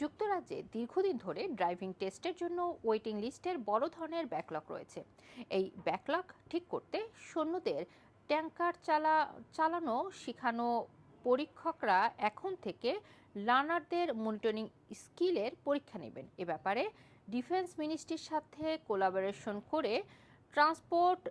যুক্তরাজ্যে দীর্ঘদিন ধরে ড্রাইভিং টেস্টের জন্য ওয়েটিং লিস্টের বড় ধরনের ব্যাকলগ রয়েছে। এই ব্যাকলগ ঠিক করতে সৈন্যদের ট্যাঙ্কার চালা, চালানো শেখানো পরীক্ষকরা এখন থেকে লার্নারদের মনিটরিং স্কিলের পরীক্ষা নেবেন। এ ব্যাপারে ডিফেন্স মিনিস্ট্রির সাথে কোলাবোরেশন করে ট্রান্সপোর্ট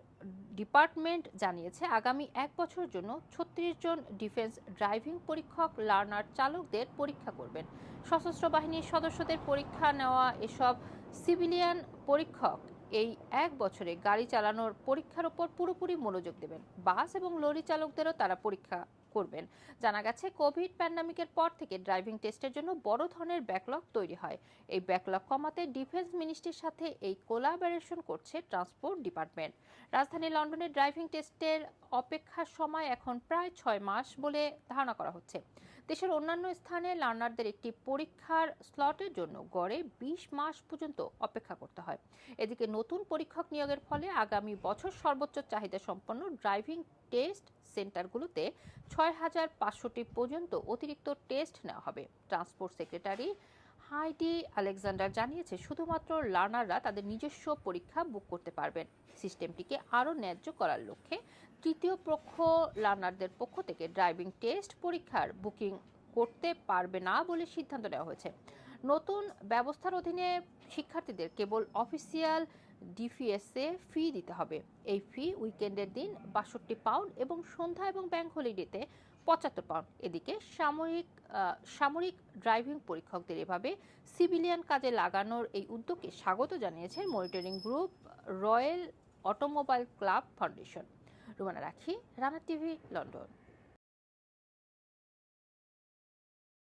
ডিপার্টমেন্ট জানিয়েছে, আগামী এক বছর জন্য ছত্রিশ জন ডিফেন্স ড্রাইভিং পরীক্ষক, লার্নার চালকদের পরীক্ষা করবেন। সশস্ত্র বাহিনীর সদস্যদের পরীক্ষা নেওয়া এসব সিভিলিয়ান পরীক্ষক এই এক বছরে গাড়ি চালানোর পরীক্ষার ওপর পুরোপুরি মনোযোগ দেবেন। বাস এবং লরি চালকদেরও তারা পরীক্ষা করবেন। জানা গেছে, কোভিড প্যান্ডামিকের পর থেকে ড্রাইভিং টেস্টের জন্য বড় ধরনের ব্যাকলগ তৈরি হয়। এই ব্যাকলগ কমাতে ডিফেন্স মিনিস্ট্রির সাথে এই কোলাবোরেশন করছে ট্রান্সপোর্ট ডিপার্টমেন্ট। রাজধানী লন্ডনের ড্রাইভিং টেস্টের অপেক্ষার সময় এখন প্রায় ছয় মাস বলে ধারণা করা হচ্ছে। দেশের অন্যান্য স্থানে লার্নারদের একটি পরীক্ষার স্লটের জন্য গড়ে বিশ মাস পর্যন্ত অপেক্ষা করতে হয়। এদিকে নতুন পরীক্ষক নিয়োগের ফলে আগামী বছর সর্বোচ্চ চাহিদা সম্পন্ন ড্রাইভিং টেস্ট সেন্টারগুলোতে ছয় হাজার পাঁচশোটি পর্যন্ত অতিরিক্ত টেস্ট নেওয়া হবে। ট্রান্সপোর্ট সেক্রেটারি হাইডি আলেকজান্ডার জানিয়েছে, শুধুমাত্র লার্নাররা তাদের নিজস্ব পরীক্ষা বুক করতে পারবেন। সিস্টেমটিকে আরও ন্যায্য করার লক্ষ্যে তৃতীয় পক্ষ লার্নারদের পক্ষ থেকে ড্রাইভিং টেস্ট পরীক্ষার বুকিং করতে পারবে না বলে সিদ্ধান্ত নেওয়া হয়েছে। নতুন ব্যবস্থার অধীনে শিক্ষার্থীদের কেবল অফিসিয়াল ডিফিএসএ ফি দিতে হবে। এই ফি উইকেন্ডের দিন বাষট্টি পাউন্ড এবং সন্ধ্যা এবং ব্যাংক হলিডেতে পঁচাত্তর পাউন্ড এদিকে সামরিক সামরিক ড্রাইভিং পরীক্ষকদের এভাবে সিভিলিয়ান কাজে লাগানোর এই উদ্যোগকে স্বাগত জানিয়েছে monitoring group Royal Automobile Club Foundation Rumana Rakhi, Rana TV, London.